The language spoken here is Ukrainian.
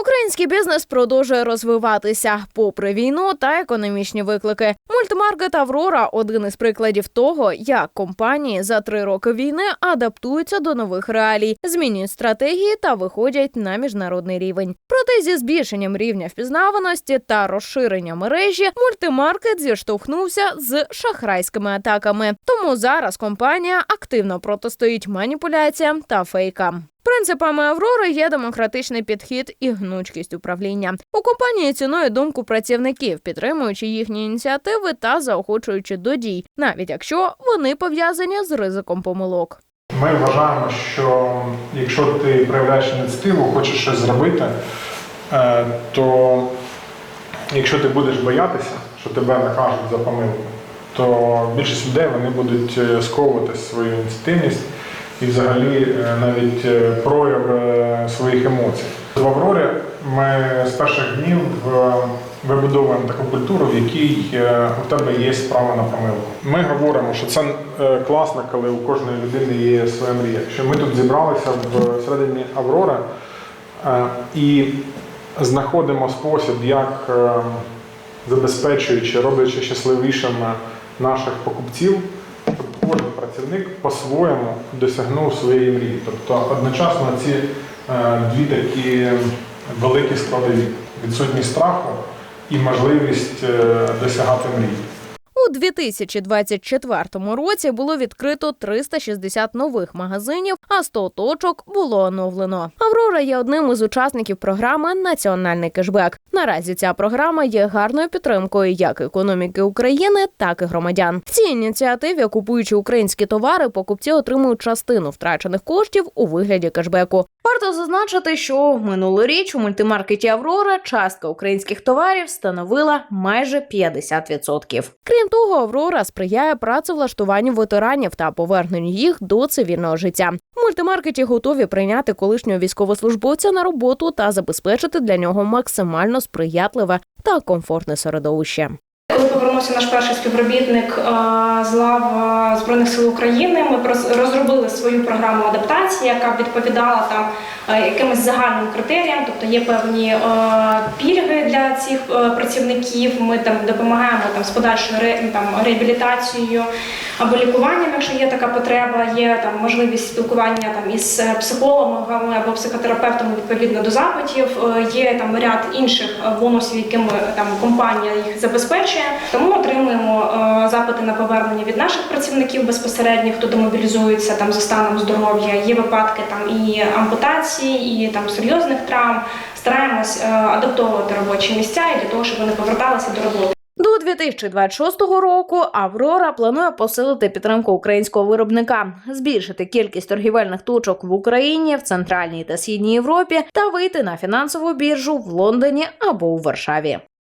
Український бізнес продовжує розвиватися попри війну та економічні виклики. Мультимаркет Аврора один із прикладів того, як компанії за три роки війни адаптуються до нових реалій, змінюють стратегії та виходять на міжнародний рівень. Проте зі збільшенням рівня впізнаваності та розширення мережі мультимаркет зіштовхнувся з шахрайськими атаками. Тому зараз компанія активно протистоїть маніпуляціям та фейкам. Принципами Аврори є демократичний підхід і гнучкість управління. У компанії цінують думку працівників, підтримуючи їхні ініціативи та заохочуючи до дій, навіть якщо вони пов'язані з ризиком помилок. Ми вважаємо, що якщо ти проявляєш ініціативу, хочеш щось зробити, е, то якщо ти будеш боятися, що тебе накажуть за помилку, то більшість людей вони будуть е, сковувати свою ініціативність і взагалі е, навіть е, прояв е, своїх емоцій. В Аврорі ми з перших днів вибудовуємо таку культуру, в якій у тебе є право на помилку. Ми говоримо, що це класно, коли у кожної людини є своя мрія. Що ми тут зібралися в середині Аврори е, і знаходимо спосіб, як забезпечуючи, роблячи щасливішими наших покупців, кожен працівник по-своєму досягнув своєї мрії. Тобто одночасно ці е, дві такі великі складові відсутність страху і можливість е, досягати мрії. У 2024 році було відкрито 360 нових магазинів, а 100 точок було оновлено. Аврора є одним із учасників програми Національний кешбек. Наразі ця програма є гарною підтримкою як економіки України, так і громадян. В цій ініціативі, купуючи українські товари, покупці отримують частину втрачених коштів у вигляді кешбеку. Варто зазначити, що минулоріч у мультимаркеті Аврора частка українських товарів становила майже 50%. Крім того, Аврора сприяє працевлаштуванню ветеранів та поверненню їх до цивільного життя. В мультимаркеті готові прийняти колишнього військовослужбовця на роботу та забезпечити для нього максимально сприятливе та комфортне середовище. Коли повернувся наш перший співробітник з лав Збройних сил України, ми роз- розробили свою програму адаптації, яка відповідала там е, якимось загальним критеріям, тобто є певні е, пільги для цих е, працівників. Ми там допомагаємо там з подальшою там реабілітацією або лікуванням, якщо є така потреба. Є там можливість спілкування там із психологами або психотерапевтами відповідно до запитів. Є там ряд інших бонусів, якими там компанія їх забезпечує. Тому отримуємо запити на повернення від наших працівників безпосередньо, хто демобілізується там за станом здоров'я. Є випадки там і ампутації, і там серйозних травм. Стараємось е, адаптовувати робочі місця і для того, щоб вони поверталися до роботи. До 2026 року Аврора планує посилити підтримку українського виробника, збільшити кількість торгівельних точок в Україні, в центральній та східній Європі та вийти на фінансову біржу в Лондоні або у Варшаві.